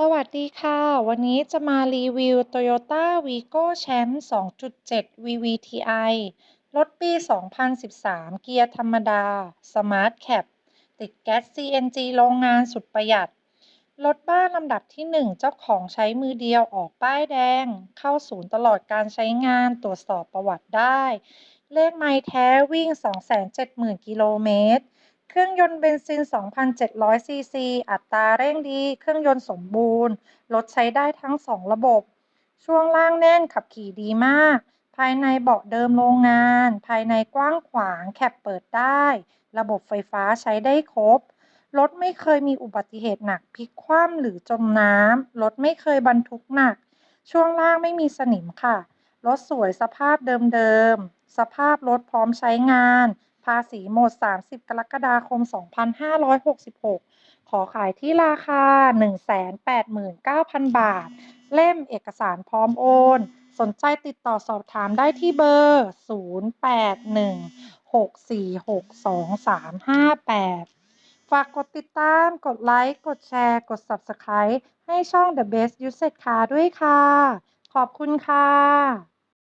สวัสดีค่ะ วันนี้จะมารีวิว Toyota Vigo Champ 2.7 VVTi รถปี 2013 เกียร์ธรรมดา Smart Cap ติดแก๊ส CNG โรงงานสุดประหยัด รถบ้านลำดับที่ 1 เจ้าของใช้มือเดียวออกป้ายแดง เข้าศูนย์ตลอดการใช้งานตรวจสอบประวัติได้ เลขไมล์แท้วิ่ง 270,000 กิโลเมตร เครื่องยนต์เบนซิน 2,700 ซีซี อัตราเร่งดี เครื่องยนต์สมบูรณ์ รถใช้ได้ทั้ง 2 ระบบ ช่วงล่างแน่นขับขี่ดีมาก ภายในเบาะเดิมโรงงาน ภายในกว้างขวาง แคปเปิดได้ ระบบไฟฟ้าใช้ได้ครบ รถไม่เคยมีอุบัติเหตุหนักพลิกคว่ำหรือจมน้ำ รถไม่เคยบรรทุกหนัก ช่วงล่างไม่มีสนิมค่ะ รถสวยสภาพเดิมๆ สภาพรถพร้อมใช้งาน ภาษีหมด 30 กรกฎาคม 2566 ขอขายที่ราคา 189,000 บาท เล่มเอกสารพร้อมโอน สนใจติดต่อสอบถามได้ที่เบอร์ 0816462358 ฝากกดติดตาม กดไลค์ กดแชร์ กด Subscribe ให้ช่อง The Best Used Car ด้วยค่ะ ขอบคุณค่ะ